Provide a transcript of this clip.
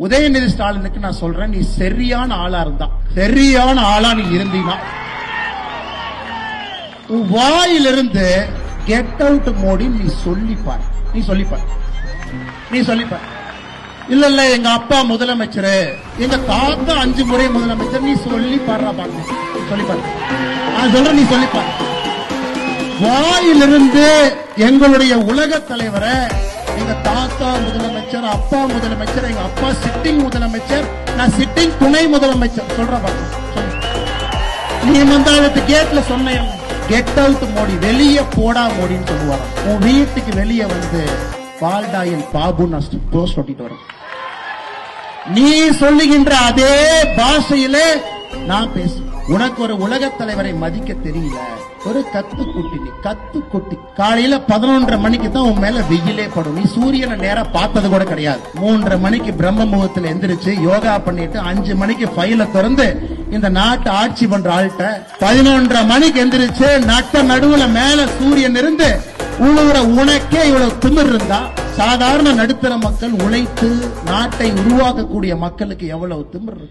உதயநிதி ஸ்டாலினுக்கு நான் சொல்றேன் நீ சரியான ஆளா இருந்தா சரியான ஆளா நீ இருந்தீனா உன் வாயிலிருந்து கெட் அவுட் மோடி நீ சொல்லிப்பார். நீ சொல்லிப்பார். நீ சொல்லிப்பார். இல்ல இல்ல எங்க அப்பா முதலமைச்சர் எங்க தாத்தா அஞ்சு முறை முதலமைச்சர் நீ சொல்லி பாடுறா பாருங்க சொல்லி பாரு நான் சொல்றேன் நீ சொல்லி பாரு வாயிலிருந்து எங்களுடைய உலக தலைவரை எங்க தாத்தா முதலமைச்சர் அப்பா முதலமைச்சர் எங்க அப்பா சிட்டிங் முதலமைச்சர் நான் சிட்டிங் துணை முதலமைச்சர். சொல்ற பாக்க நீ மந்தாளத்து கேட்ல சொன்ன கெட் அவுட் மோடி வெளியே போடா மோடின்னு சொல்லுவாங்க உன் வீட்டுக்கு வெளியே வந்து பால்டாயின் பாபு போஸ்ட் ஒட்டிட்டு வரேன் நீ சொல்லுகின்ற அதே பாஷையிலே நான் பேசு உனக்கு ஒரு உலக தலைவரை மதிக்க தெரியல. ஒரு கத்து குட்டி கத்து குட்டி. காலையில பதினொன்றரை மணிக்கு தான் உன் மேல வெயிலே படும். நீ சூரியனை நேரா பார்த்தது கூட கிடையாது. மூன்றரை மணிக்கு பிரம்ம முகத்துல எந்திரிச்சு யோகா பண்ணிட்டு அஞ்சு மணிக்கு ஃபைல திறந்து இந்த நாட்டை ஆட்சி பண்ற ஆள்கிட்ட பதினொன்றரை மணிக்கு எந்திரிச்சு நட்ட நடுவுல மேல சூரியன் இருந்து உழுவுற உனக்கே இவ்வளவு திமிர் இருந்தா சாதாரண நடுத்தர மக்கள் உழைத்து நாட்டை உருவாக்கக்கூடிய மக்களுக்கு எவ்வளவு திமிர் இருக்கு?